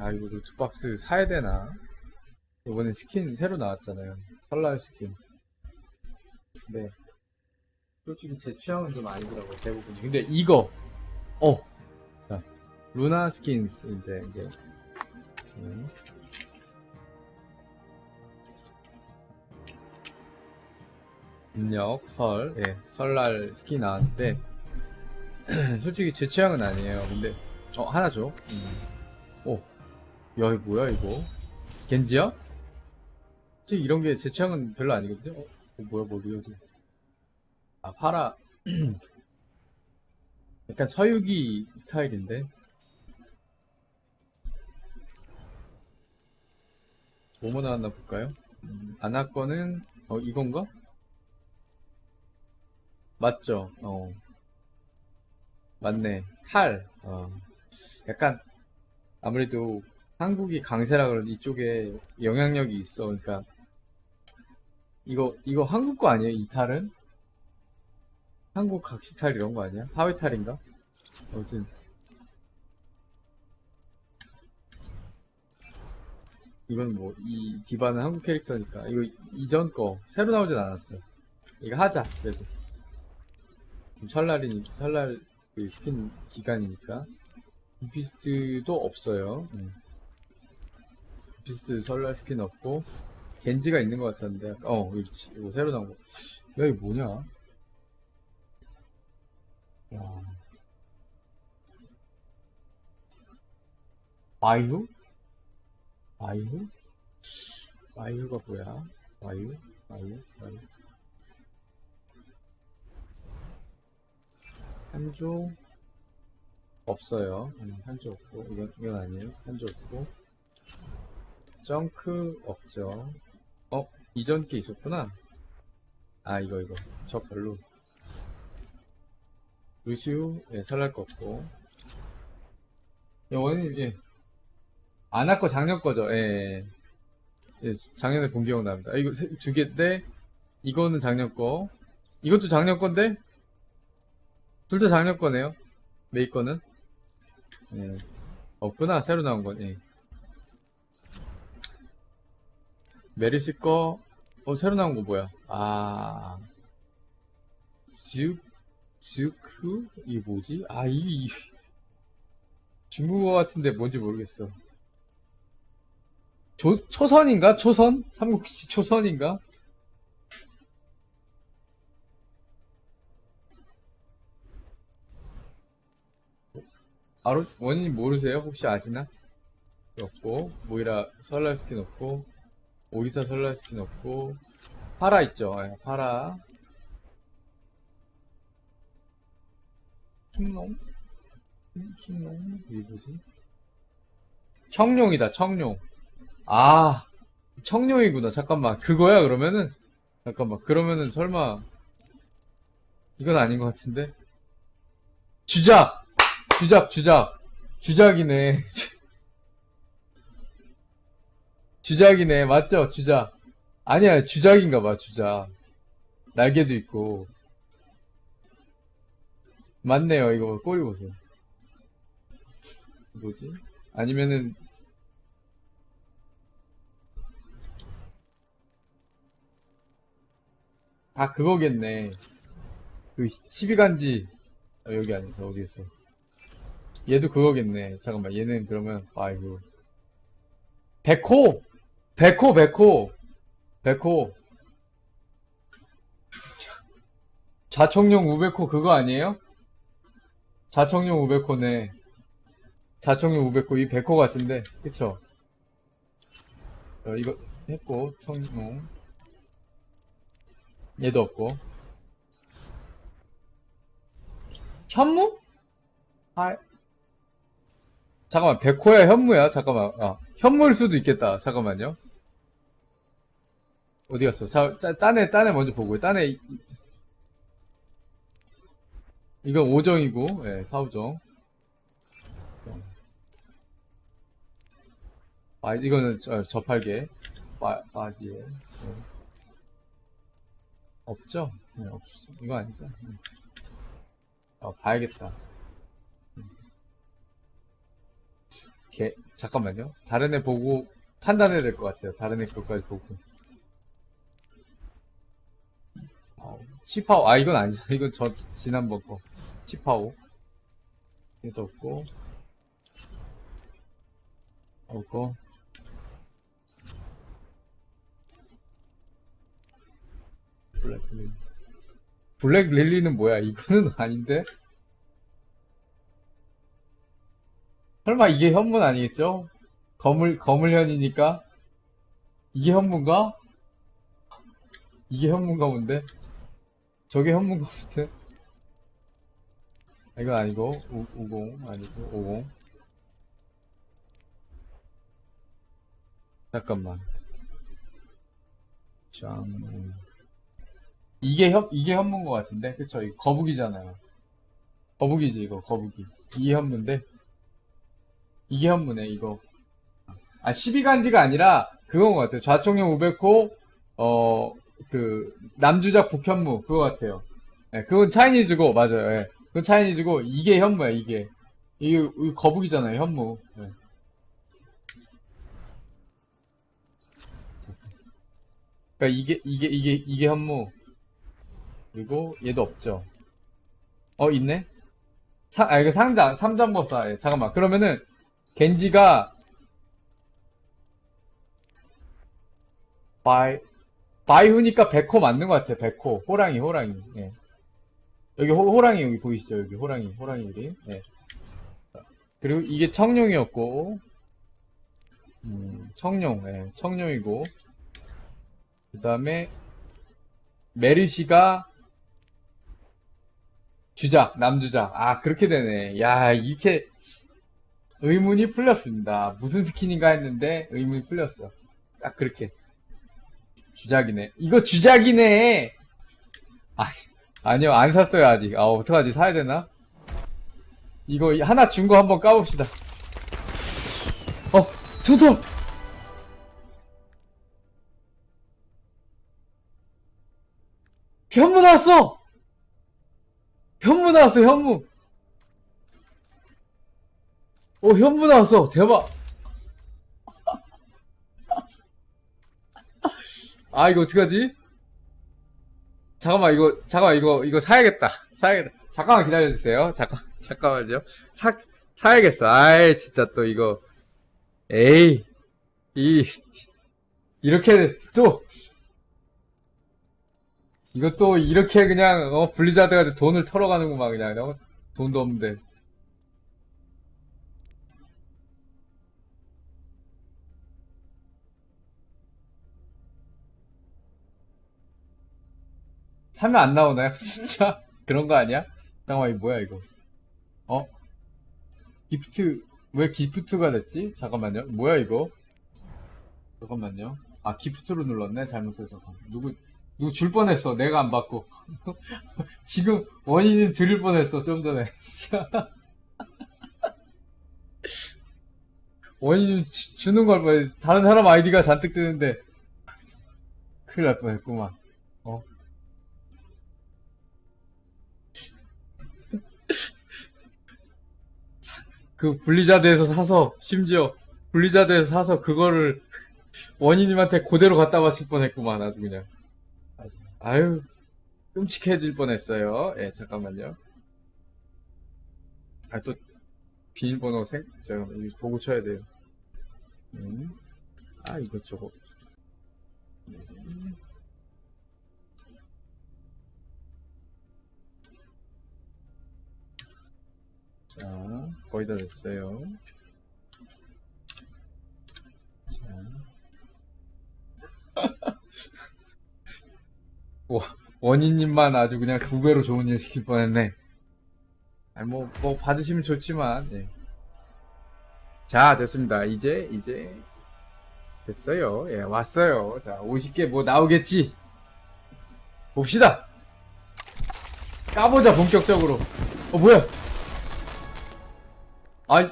아 이거 루트박스 사야 되나? 이번에 스킨 새로 나왔잖아요. 설날 스킨. 네. 솔직히 제 취향은 좀 아니더라고요, 대부분이. 근데 이거, 어! 자, 루나 스킨스, 이제, 이제. 음. 입력, 설, 예, 설날 스킨 나왔는데, 솔직히 제 취향은 아니에요. 근데, 어, 하나 줘. 음. 오, 야, 이거 뭐야, 이거? 겐지야? 솔직히 이런 게 제 취향은 별로 아니거든요. 어, 어, 뭐야, 뭐, 리어도. 아, 파라. 약간 서유기 스타일인데. 뭐뭐 나왔나 볼까요? 음, 아나 거는, 어, 이건가? 맞죠? 어. 맞네. 탈. 어. 약간, 아무래도 한국이 강세라 그런지 이쪽에 영향력이 있어. 그러니까, 이거, 이거 한국 거 아니에요? 이 탈은? 한국 각시탈 이런 거 아니야? 하회탈인가? 아무튼 이건 뭐 이 디바는 한국 캐릭터니까 이거 이전 거 새로 나오진 않았어. 이거 하자 그래도 지금 설날이니 설날 그 스킨 기간이니까 비피스트도 없어요. 음. 비피스트 설날 스킨 없고 겐지가 있는 것 같았는데 어 그렇지 이거 새로 나온 거. 야 이거 뭐냐? 와. 마이후? 마이후? 마이후가 뭐야? 마이후? 마이후? 마이후? 한조? 없어요. 음, 한조 없고, 이건, 이건 아니에요. 한조 없고. 정크 없죠. 어? 이전 게 있었구나. 아, 이거, 이거. 저 별로. 루시우, 예, 설날 거 없고. 예, 원인, 예. 안할 거 작년 거죠, 예. 예, 작년에 본 기억 납니다. 아, 이거 세- 두 개인데, 이거는 작년 거. 이것도 작년 건데? 둘 다 작년 거네요. 메이 거는. 예. 없구나, 새로 나온 건, 예. 메리시 거, 어, 새로 나온 거 뭐야? 아. 즈, 즈크? 이게 뭐지? 아, 이, 이 중국어 같은데 뭔지 모르겠어. 조, 초선인가? 초선? 삼국지 초선인가? 아로, 원인 모르세요? 혹시 아시나? 없고, 모이라 설날 스킨 없고, 오리사 설날 스킨 없고, 파라 있죠? 예, 파라. 킹롱? 킹롱? 이게 뭐지? 청룡이다, 청룡. 아, 청룡이구나. 잠깐만. 그거야, 그러면은? 잠깐만. 그러면은 설마, 이건 아닌 것 같은데? 주작! 주작, 주작. 주작이네. 주작이네. 맞죠? 주작. 아니야, 주작인가 봐, 주작. 날개도 있고. 맞네요, 이거. 꼬리 보세요. 뭐지? 아니면은, 다 그거겠네. 그 12간지. 아, 여기 아니야. 저 어디 있어? 얘도 그거겠네. 잠깐만. 얘는 그러면, 아이고. 백호! 백호, 백호! 백호. 자청룡 우백호 그거 아니에요? 자청룡 우백호네. 자청룡 우백호 이 백호 같은데. 그쵸? 어, 이거 했고, 청룡. 얘도 없고. 현무? 아, 잠깐만, 백호야, 현무야? 잠깐만, 아, 현무일 수도 있겠다. 잠깐만요. 어디 갔어? 자, 따- 딴에, 딴에 먼저 보고요. 딴에, 이- 이건 5정이고, 예, 4호정. 아, 이거는 저, 저팔계. 바, 바지에. 예. 없죠? 네, 없어. 이거 아니죠? 음. 어, 봐야겠다. 음. 개, 잠깐만요. 다른 애 보고 판단해야 될 것 같아요. 다른 애 것까지 보고. 치파오, 아, 이건 아니죠. 이건 저, 지난번 거. 치파오. 얘도 없고. 없고. 블랙 릴리. 블랙 릴리는 뭐야? 이거는 아닌데? 설마 이게 현문 아니겠죠? 거물, 거물현이니까? 이게 현문가? 이게 현문가 본데? 저게 현문가 본데? 아, 이건 아니고, 우, 우공, 아니고, 오공. 잠깐만. 짱. 이게 현, 이게 현문 것 같은데? 그쵸? 이거 거북이잖아요. 거북이지, 이거, 거북이. 이게 현문데? 이게 현무네, 이거. 아, 12간지가 아니라, 그건 것 같아요. 좌총령 우베코, 어, 그, 남주작 북현무, 그거 같아요. 예, 그건 차이니즈고, 맞아요, 예. 그건 차이니즈고, 이게 현무야, 이게. 이게, 거북이잖아요, 현무. 예. 그니까 이게, 이게, 이게, 이게 현무. 그리고 얘도 없죠. 어, 있네? 사, 아, 이거 상자, 삼장법사. 예, 잠깐만. 그러면은, 겐지가 바이 바이후니까 백호 맞는 것 같아 백호 호랑이 호랑이 예. 여기 호, 호랑이 여기 보이시죠 여기 호랑이 호랑이 그림 예. 그리고 이게 청룡이었고 음, 청룡 예, 청룡이고 그 다음에 메르시가 주작 남주작 아 그렇게 되네 야 이렇게 의문이 풀렸습니다. 무슨 스킨인가 했는데 의문이 풀렸어. 딱 그렇게. 주작이네. 이거 주작이네! 아, 아니요, 안 샀어요, 아직. 아, 어떡하지? 사야 되나? 이거 하나 준 거 한번 까봅시다. 어, 저도! 현무 나왔어! 현무 나왔어, 현무! 오, 현무 나왔어. 대박. 아, 이거 어떡하지? 잠깐만, 이거, 잠깐만, 이거, 이거 사야겠다. 사야겠다. 잠깐만 기다려주세요. 잠깐, 잠깐만요. 사, 사야겠어. 아이, 진짜 또 이거. 에이. 이, 이렇게 또, 또 이렇게 그냥, 어, 블리자드가 돈을 털어가는구만, 그냥. 어, 돈도 없는데. 사면 안 나오나요? 진짜? 그런 거 아니야? 잠깐만, 이거 뭐야, 이거? 어? 기프트, 왜 기프트가 됐지? 잠깐만요. 뭐야, 이거? 잠깐만요. 아, 기프트로 눌렀네? 잘못해서. 누구, 누구 줄 뻔했어. 내가 안 받고. 지금 원인은 들을 뻔했어, 좀 전에. 진짜. 원인 주- 주는 걸 봐. 다른 사람 아이디가 잔뜩 뜨는데. 큰일 날 뻔했구만. 그 블리자드에서 사서 심지어 블리자드에서 사서 그거를 원희님한테 그대로 갖다 바칠 뻔했구만 아주 그냥. 아유 끔찍해질 뻔했어요 예 잠깐만요 아 또 비밀번호 생 제가 보고 쳐야 돼요 음. 아 이거 저거 음. 거의 다 됐어요. 원희님만 아주 그냥 두 배로 좋은 일 시킬 뻔했네. 아니, 뭐, 뭐, 받으시면 좋지만, 예. 자, 됐습니다. 이제, 이제, 됐어요. 예, 왔어요. 자, 50개 뭐 나오겠지? 봅시다! 까보자, 본격적으로. 어, 뭐야? 아,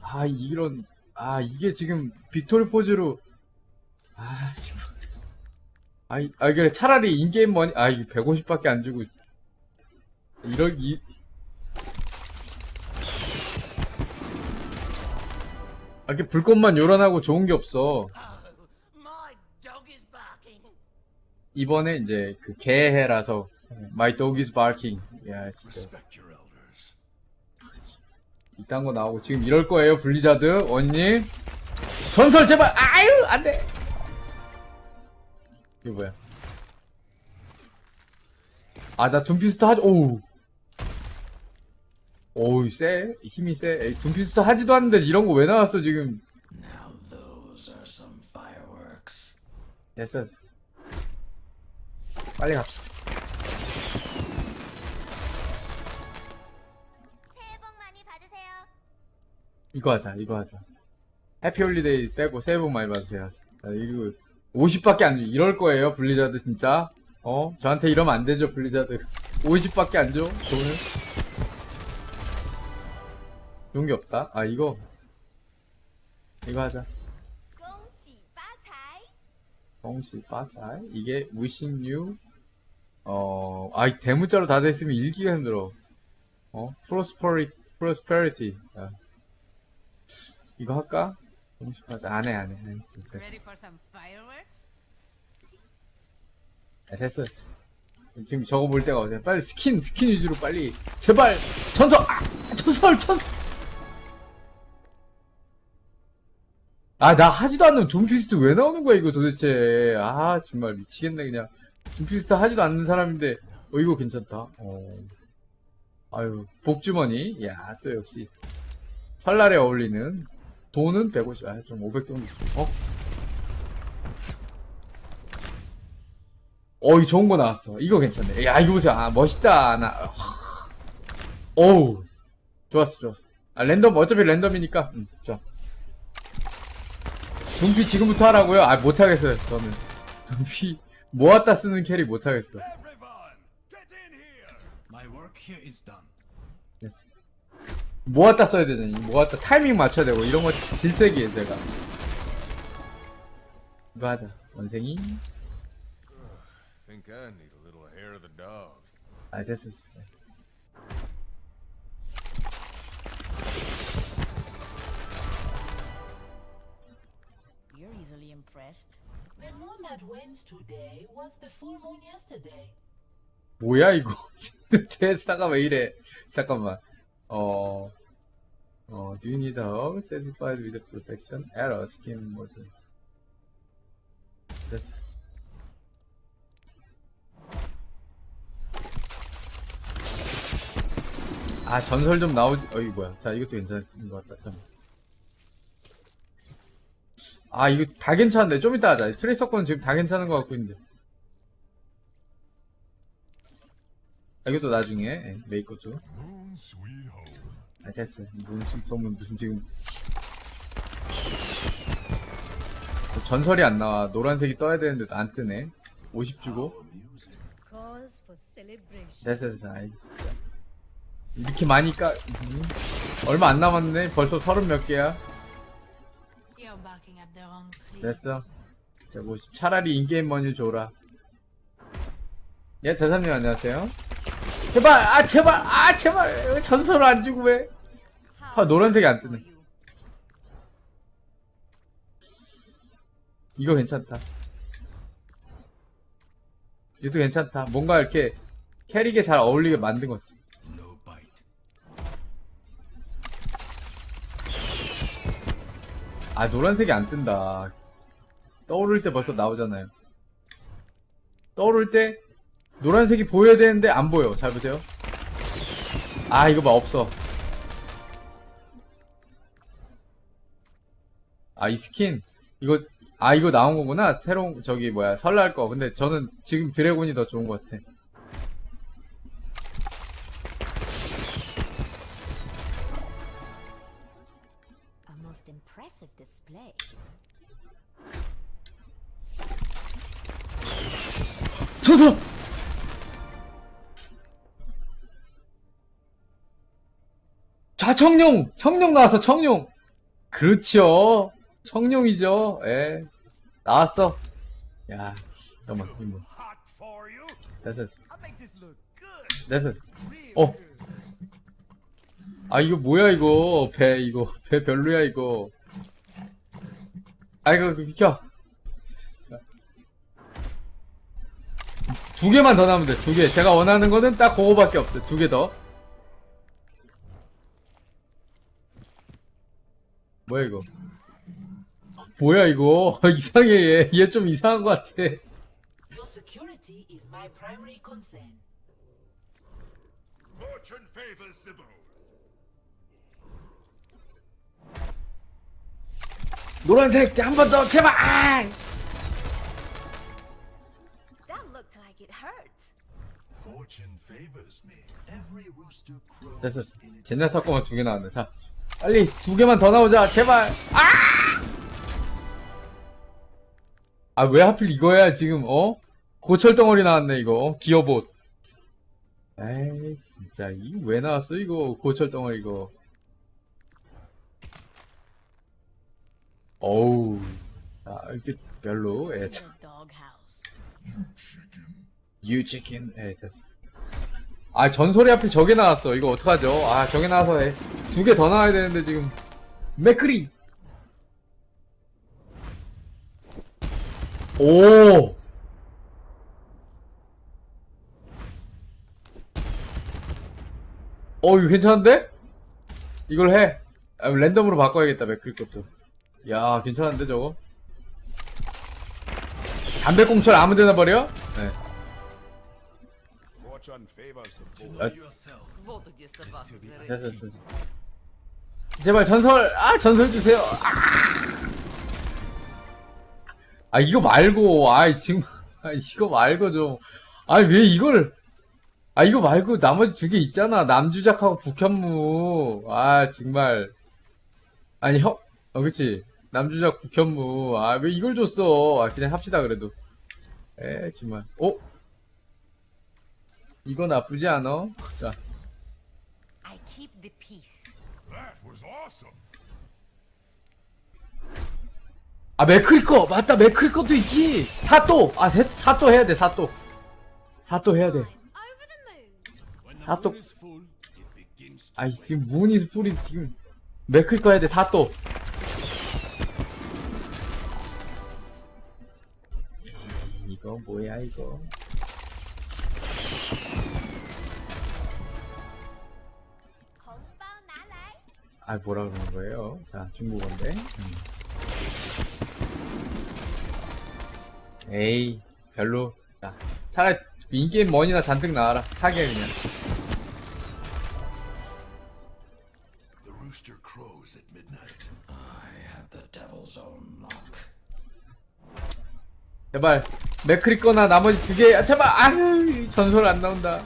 아, 이런, 아, 이게 지금 빅토리 포즈로, 아, 씨. 아, 이- 아, 그래, 차라리 인게임 머니, 아, 이게 150밖에 안 주고, 이럴, 이, 아, 이렇게 불꽃만 요란하고 좋은 게 없어. 이번에 이제 그 개해라서 My dog is barking. 야 진짜. 이딴 거 나오고 지금 이럴 거예요 블리자드 원님. 전설 제발 아유 안돼. 이거 뭐야? 아 나 둠피스트 하지 오우. 오우 세 힘이 세. 에이, 둠피스트 하지도 않는데 이런 거 왜 나왔어 지금? 됐어. 빨리 갑시다. 이거 하자 이거 하자 해피홀리데이 빼고 새해 복 많이 받으세요 자 이거 50밖에 안 줘. 이럴 거예요 블리자드 진짜 어? 저한테 이러면 안 되죠 블리자드 50밖에 안 줘? 돈을? 용기 없다? 아 이거 이거 하자 공시 빠자 이게 wishing you 어, 아, 대문자로 다 됐으면 읽기가 힘들어. 어, prosperity, prosperity. 아. 이거 할까? 공시 빠잘. 안 해, 안 해. 안 해. 됐어? 아, 됐어, 됐어. 지금 저거 볼 때가 어디야. 빨리 스킨, 스킨 위주로 빨리. 제발! 전설! 아! 전설, 전설! 아, 나 하지도 않는 둠피스트 왜 나오는 거야, 이거 도대체. 아, 정말 미치겠네, 그냥. 둠피스트 하지도 않는 사람인데, 어, 이거 괜찮다. 어. 아유, 복주머니. 야, 또 역시. 설날에 어울리는. 돈은 150, 아, 좀 500 정도. 어? 어, 이 좋은 거 나왔어. 이거 괜찮네. 야, 이거 보세요. 아, 멋있다. 나. 하. 어우. 좋았어, 좋았어. 아, 랜덤, 어차피 랜덤이니까. 음, 좋아. 둠피 지금부터 하라고요? 아, 못하겠어요, 저는. 둠피 모았다 쓰는 캐리 못하겠어. 됐어. 모았다 써야 되잖니. 모았다 타이밍 맞춰야 되고, 이런 거 질색이에요, 제가. 이거 하자. 원생이. Think I need a little hair of the dog. 아, 됐어, 됐어. You're easily impressed. The moon that went today was the full moon yesterday. 뭐야 이거 대사가 왜 이래 잠깐만 어 어, do you need a hug? satisfied with protection? error skin 뭐지 됐어 아 전설 좀 나오지 어이 뭐야 자 이것도 괜찮은 것 같다 참. 아 이거 다 괜찮은데 좀 이따 하자 트레이서 건 지금 다 괜찮은 것 같고 있는데 아, 이것도 나중에 예, 메이 것도 Moon sweet home. 아 됐어 무슨 소문 무슨 지금. 전설이 안 나와. 노란색이 떠야 되는데 안 뜨네. 50 주고. 됐어 됐어 알겠어 이렇게 많이 까 음, 얼마 안 남았네. 벌써 서른 몇 개야. 됐어. 150 차라리 인게임 머니 줘라. 예 대사님 안녕하세요 제발 아 제발 아 제발 왜 전설을 안 주고 왜 아, 노란색이 안 뜨네. 이거 괜찮다. 이것도 괜찮다. 뭔가 이렇게 캐릭에 잘 어울리게 만든 것 같아. 아, 노란색이 안 뜬다. 떠오를 때 벌써 나오잖아요. 떠오를 때 노란색이 보여야 되는데 안 보여. 잘 보세요. 아, 이거 봐, 없어. 아, 이 스킨. 이거, 아, 이거 나온 거구나. 새로운, 저기, 뭐야, 설날 거. 근데 저는 지금 드래곤이 더 좋은 것 같아. Most 자, 청룡! 청룡 나왔어, 청룡! 그렇죠. 청룡이죠. 예. 나왔어. 야, 잠깐만, 이거. 됐어, 됐어. 됐어. 어. 아, 이거 뭐야, 이거. 배, 이거. 배 별로야, 이거. 아이고 그 비켜 자. 두 개만 더 나오면 돼 두 개 제가 원하는 거는 딱 그거밖에 없어요 두 개 더 뭐야 이거 뭐야 이거 이상해 얘좀 이상한 것 같아 Your security is my primary concern. Fortune favors the bold. 노란색 한 번 더 제발 아! That looked like it hurt. Fortune favors me. Every rooster crows 됐어 in its 젠나 탁구만 두 개 나왔네 자 빨리 두 개만 더 나오자 제발 아왜 하필 이거야 지금 어 고철 덩어리 나왔네 이거 어? 기어봇 에이 진짜 이 왜 나왔어 이거 고철 덩어리 이거 어우 아 이렇게 별로 예, 참. The doghouse. 유치킨 예 됐어 아 전설이 하필 저게 나왔어 이거 어떡하죠 아 저게 나와서 두 개 더 나와야 되는데 지금 맥크리 오 어, 이거 괜찮은데? 이걸 해. 아, 랜덤으로 바꿔야겠다, 맥크리 것도. 야, 괜찮은데, 저거? 담배꽁초를 아무 데나 버려? 네. Fortune favors the bold. know yourself. 됐어, 됐어. 제발 전설, 아, 전설 주세요. 아, 아 이거 말고, 아, 지금, 아, 이거 말고 좀. 아, 왜 이걸, 아, 이거 말고 나머지 두 개 있잖아. 남주작하고 북현무. 아, 정말. 아니, 형, 어, 그치. 남주작 북현무. 아, 왜 이걸 줬어. 아, 그냥 합시다, 그래도. 에, 정말. 어? 이거 나쁘지 않아? 자. I keep the peace. That was awesome. 아 맥클 거 맞다 맥클 것도 있지 사또 아 세, 사또 해야 돼 사또 사또 해야 돼 사또 아이 지금 문이 스풀이 지금 맥클 거 해야 돼 사또 이거 뭐야 이거 아 뭐라 그러는 거예요? 자 중국어인데. 음. 에이 별로. 자 차라리 인게임 머니나 잔뜩 나와라. 사게 그냥. 제발 맥크리 거나 나머지 두개 아, 제발 아유 전설 안 나온다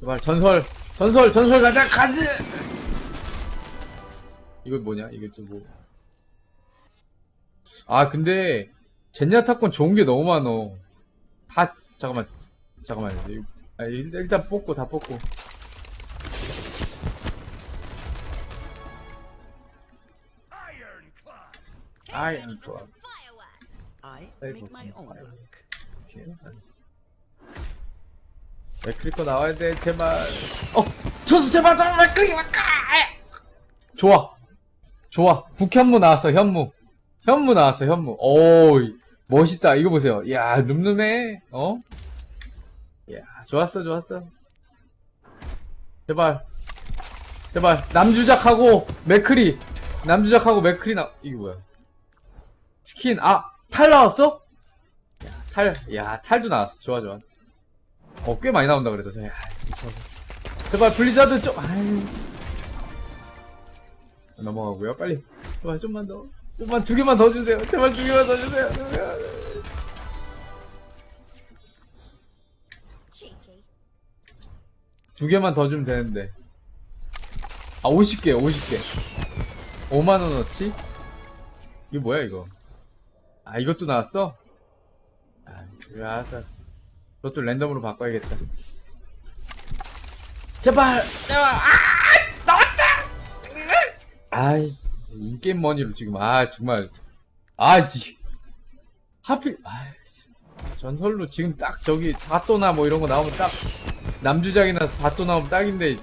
제발 전설 전설 전설 가자 가지 이거 뭐냐 이게 또뭐 아 근데 젠야타콘 좋은 게 너무 많어 다 잠깐만 잠깐만 아, 일- 일단 뽑고 다 뽑고 Ironclad. 아이 For 좋아 some fireworks. I Very make good. my own Fire. luck. 오케이 알았어 맥크리 거 나와야 돼 제발 어 저수 제발 제발 맥크리 막까 좋아. 좋아. 북현무 나왔어 현무. 현무 나왔어 현무. 오 멋있다. 이거 보세요. 야 늠름해. 어? 야 좋았어 좋았어. 제발. 제발. 남주작하고 맥크리. 남주작하고 맥크리 나 이거 뭐야? 스킨. 아탈 나왔어? 탈, 야, 탈도 나왔어. 좋아, 좋아. 어, 꽤 많이 나온다 그래도. 야, 좋아. 제발 블리자드 좀, 아유. 넘어가고요. 빨리. 제발 좀만 더. 좀만 두 개만 더 주세요. 제발 두 개만 더 주세요. 두 개만 더 주면 되는데. 아, 50개, 50개. 5만원어치? 이거 뭐야, 이거? 아, 이것도 나왔어? 아, 그래, 알았어, 알았어. 그것도 랜덤으로 바꿔야겠다. 제발! 제발! 아! 나왔다! 아이, 인게임 머니로 지금, 아, 정말. 아, 지. 하필, 아 전설로 지금 딱 저기 4또나 뭐 이런 거 나오면 딱, 남주작이나 4또 나오면 딱인데.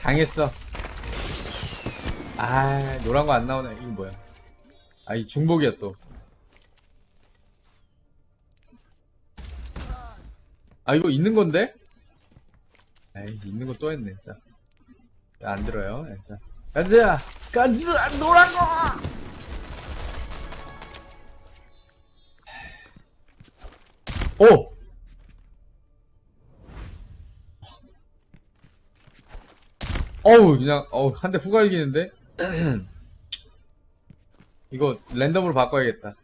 당했어. 아, 노란 거 안 나오네. 이거 뭐야? 아, 이 중복이야 또. 아, 이거 있는 건데? 에이, 있는 거 또 했네, 자. 자, 안 들어요. 예, 자. 가자! 가자! 노란 거! 오! 어우, 그냥, 어우, 한 대 후갈기는데? 이거 랜덤으로 바꿔야겠다.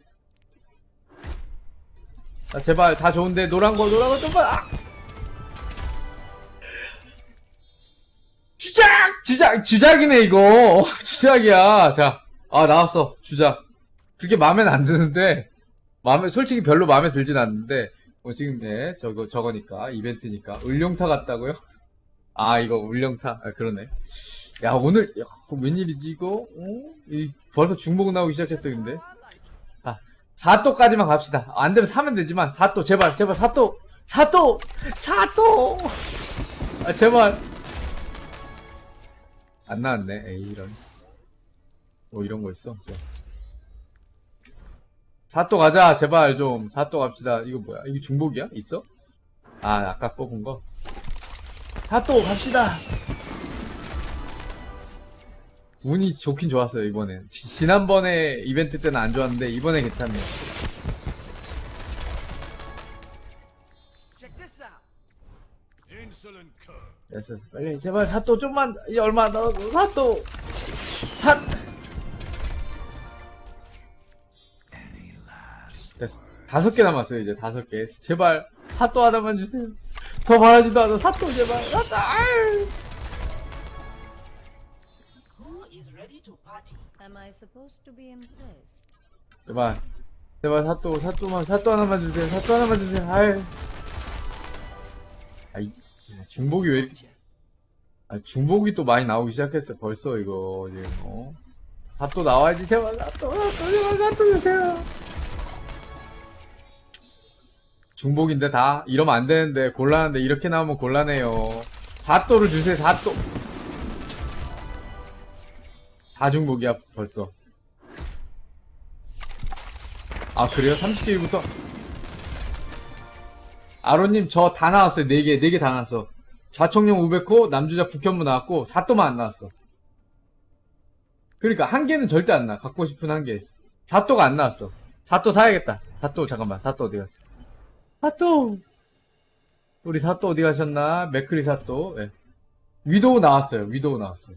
아, 제발, 다 좋은데, 노란 거, 노란 거좀 봐! 아! 주작! 주작! 주작이네, 이거! 주작이야. 자, 아, 나왔어. 주작. 그렇게 마음엔 안 드는데, 마음에, 솔직히 별로 마음에 들진 않는데, 뭐 지금, 예, 저거, 저거니까, 이벤트니까. 을룡타 같다고요? 아, 이거 울령타. 아, 그러네. 야, 오늘, 야, 웬일이지, 이거? 어? 이, 벌써 중복 나오기 시작했어, 근데. 자, 4도까지만 갑시다. 안 되면 사면 되지만, 4도, 제발, 제발, 4도! 4도! 4도! 아, 제발. 안 나왔네, 에이, 이런. 뭐, 이런 거 있어. 저. 4도 가자, 제발 좀. 4도 갑시다. 이거 뭐야? 이거 중복이야? 있어? 아, 아까 뽑은 거? 사또 갑시다. 운이 좋긴 좋았어요 이번엔. 지- 지난번에 이벤트 때는 안 좋았는데 이번에 괜찮네요. Insolent cur. 됐어, 빨리 제발 사또 좀만 이 얼마 더 사또 사. 됐어. 다섯 개 남았어요 이제 다섯 개. 제발 사또 하나만 주세요. 더 바라지도 않아. 사또 제발? Am I supposed to be impressed? 제발. 제발 사또 사또만 사또 하나만 주세요. 사또 하나만 주세요. 아이. 아이 중복이 왜 이렇게 아 중복이 또 많이 나오기 시작했어. 벌써 이거 지금 어? 사또 나와야지. 제발 사또 사또 제발 사또 주세요 중복인데 다 이러면 안 되는데 곤란한데 이렇게 나오면 곤란해요 사또를 주세요 사또 다 중복이야 벌써 아 그래요? 30개부터 아로님 저 다 나왔어요 4개 4개 다 나왔어 좌청룡 우베코 남주작 북현무 나왔고 사또만 안 나왔어 그러니까 한 개는 절대 안 나. 갖고 싶은 한 개. 사또가 안 나왔어. 사또 사야겠다. 사또 잠깐만. 사또 어디 갔어? 사또. 우리 사또 어디 가셨나? 맥크리 사또. 예. 위도우 나왔어요. 위도우 나왔어요.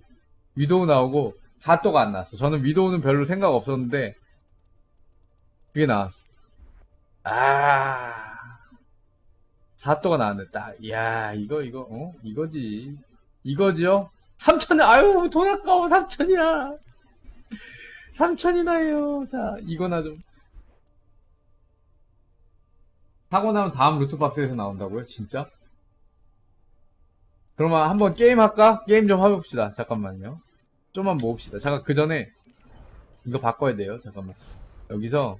위도우 나오고 사또가 안 나왔어. 저는 위도우는 별로 생각 없었는데 그게 나왔어. 아. 사또가 나왔네. 딱. 이야, 이거, 이거, 어? 이거지. 이거지요? 3천원, 아유, 돈 아까워, 3천이야. 3천이나 해요. 자, 이거나 좀. 하고 나면 다음 루트 박스에서 나온다고요? 진짜? 그러면 한번 게임 할까? 게임 좀 해봅시다. 잠깐만요. 좀만 모읍시다. 잠깐, 그 전에, 이거 바꿔야 돼요. 잠깐만. 여기서,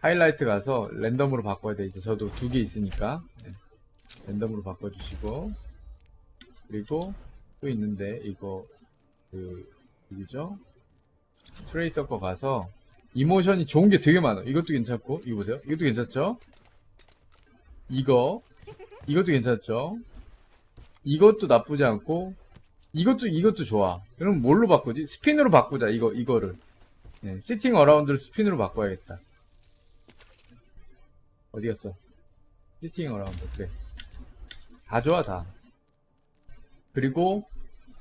하이라이트 가서 랜덤으로 바꿔야 돼. 이제 저도 두 개 있으니까. 네. 랜덤으로 바꿔주시고. 그리고 또 있는데, 이거, 그, 누구죠? 트레이서 거 가서, 이모션이 좋은 게 되게 많아. 이것도 괜찮고, 이거 보세요. 이것도 괜찮죠? 이거, 이것도 괜찮죠? 이것도 나쁘지 않고, 이것도, 이것도 좋아. 그럼 뭘로 바꾸지? 스핀으로 바꾸자, 이거, 이거를. 네, 시팅 어라운드를 스핀으로 바꿔야겠다. 어디 갔어? 시팅 어라운드, 그래. 다 좋아, 다. 그리고,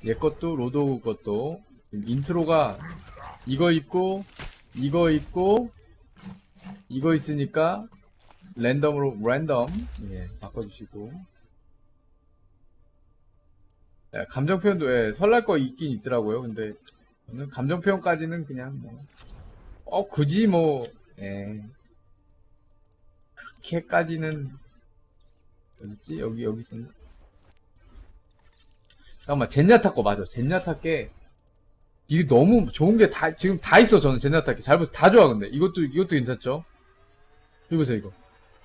얘 것도, 로드 것도, 인트로가, 이거 있고, 이거 있고, 이거 있으니까, 랜덤으로, 랜덤, 예, 바꿔주시고. 예, 감정 표현도, 예, 설날 거 있긴 있더라고요. 근데, 저는 감정 표현까지는 그냥 뭐, 어, 굳이 뭐, 예. 그렇게까지는, 어딨지? 여기, 여기 있었나? 잠깐만, 젠야타 거 맞아. 젠야타 게, 이게 너무 좋은 게 다, 지금 다 있어, 저는 젠야타 게. 잘 보세요. 다 좋아, 근데. 이것도, 이것도 괜찮죠? 이거 보세요, 이거.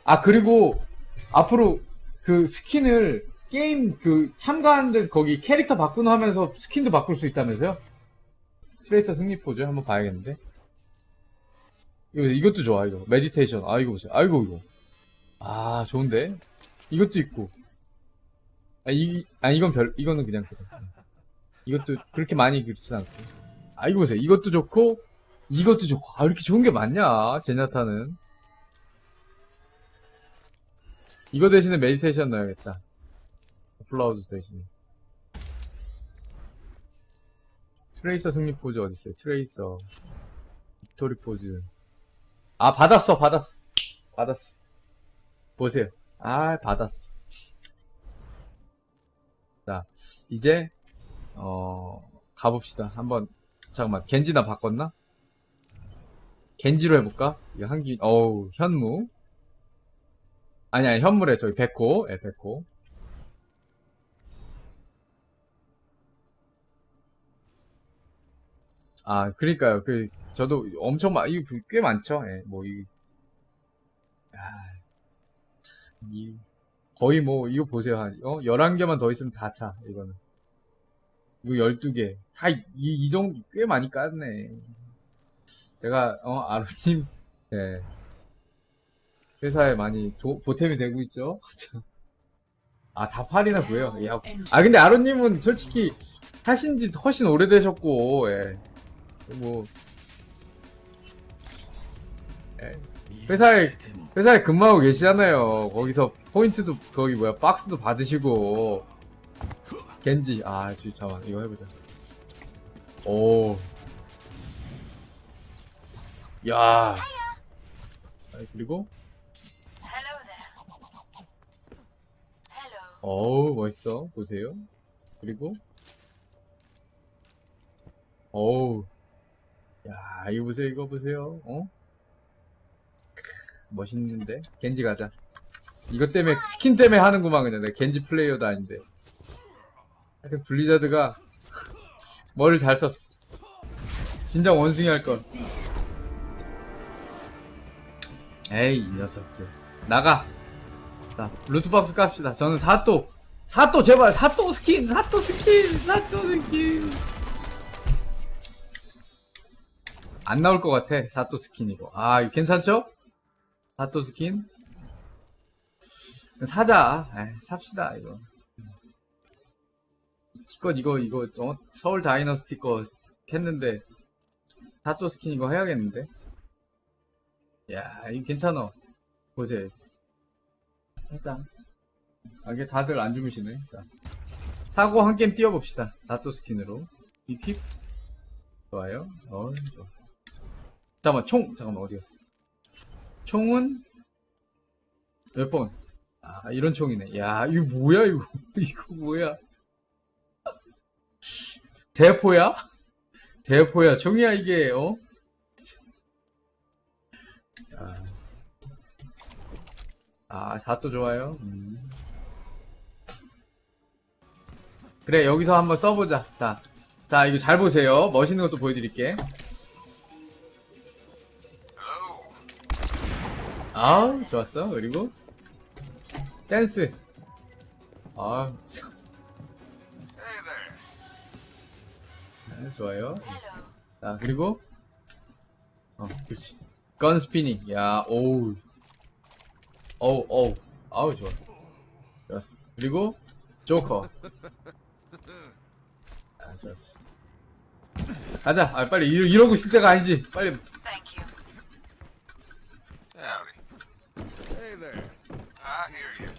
아, 그리고, 앞으로, 그 스킨을 게임 그 참가하는데 거기 캐릭터 바꾸는 하면서 스킨도 바꿀 수 있다면서요? 트레이서 승리 포즈 한번 봐야겠는데. 이거 이것도 좋아 이거 메디테이션. 아 이거 보세요. 아이고 이거. 아 좋은데. 이것도 있고. 아, 이, 아 이건 별 이거는 그냥 그래. 이것도 그렇게 많이 그렇진 않고. 아 이거 보세요. 이것도 좋고 이것도 좋고. 아 이렇게 좋은 게 많냐? 제냐타는. 이거 대신에 메디테이션 넣어야겠다. 플라우드 대신에. 트레이서 승리 포즈 어딨어요? 트레이서. 빅토리 포즈. 아, 받았어, 받았어. 받았어. 보세요. 아, 받았어. 자, 이제, 어, 가봅시다. 한번, 잠깐만, 겐지나 바꿨나? 겐지로 해볼까? 이거 한기, 어우, 현무. 아니, 아니, 현물에 저기 백호. 예, 백호. 아, 그러니까요. 그, 저도 엄청 많, 이거 꽤 많죠. 예, 뭐, 이, 아, 이, 거의 뭐, 이거 보세요. 한, 어, 11개만 더 있으면 다 차, 이거는. 이거 12개. 다, 이, 이 정도 꽤 많이 깠네. 제가, 어, 아루님, 예. 회사에 많이 도, 보탬이 되고 있죠. 아, 다 8이나 구해요. 야, 아, 근데 아로님은 솔직히 하신 지 훨씬 오래되셨고, 예. 뭐, 예. 회사에, 회사에 근무하고 계시잖아요. 거기서 포인트도, 거기 뭐야, 박스도 받으시고. 겐지, 아, 지 잠깐만, 이거 해보자. 오. 야. 아, 그리고, 어우, 멋있어. 보세요. 그리고, 어우. 야, 이거 보세요, 이거 보세요. 어? 크, 멋있는데? 겐지 가자. 이것 때문에, 스킨 때문에 하는구만, 그냥. 내가 겐지 플레이어도 아닌데. 하여튼, 블리자드가, 뭘잘 썼어. 진짜 원숭이 할걸. 에이, 이 녀석들. 나가! 자, 루트박스 깝시다. 저는 사또. 사또, 제발, 사또 스킨! 사또 스킨! 사또 스킨! 안 나올 것 같아, 사또 스킨 이거. 아, 괜찮죠? 사또 스킨? 사자. 에이, 삽시다, 이거. 스컷 이거, 이거, 어, 서울 다이너스티 거 했는데, 사또 스킨 이거 해야겠는데? 야, 이거 괜찮아. 보세요. 살짝. 아, 이게 다들 안 주무시네. 자. 사고 한 게임 뛰어봅시다. 다또 스킨으로. 이킵. 좋아요. 어, 좋아. 잠깐만, 총, 잠깐만, 어디 갔어? 총은 몇 번? 아, 이런 총이네. 야, 이거 뭐야, 이거. 이거 뭐야. 대포야? 대포야. 총이야, 이게, 어? 아, 아, 4도 좋아요. 음. 그래, 여기서 한번 써보자. 자, 자, 이거 잘 보세요. 멋있는 것도 보여드릴게. 아우, 좋았어. 그리고, 댄스. 아, 네, 좋아요. 자, 그리고, 어, 그렇지. 건 스피닝. 야, 오우. 어우, 어우. 아우, 좋아. 좋았어. 그리고, 조커. 아, 좋았어. 가자. 아, 빨리. 이러, 이러고 있을 때가 아니지. 빨리. Howdy. Hey there. I hear you.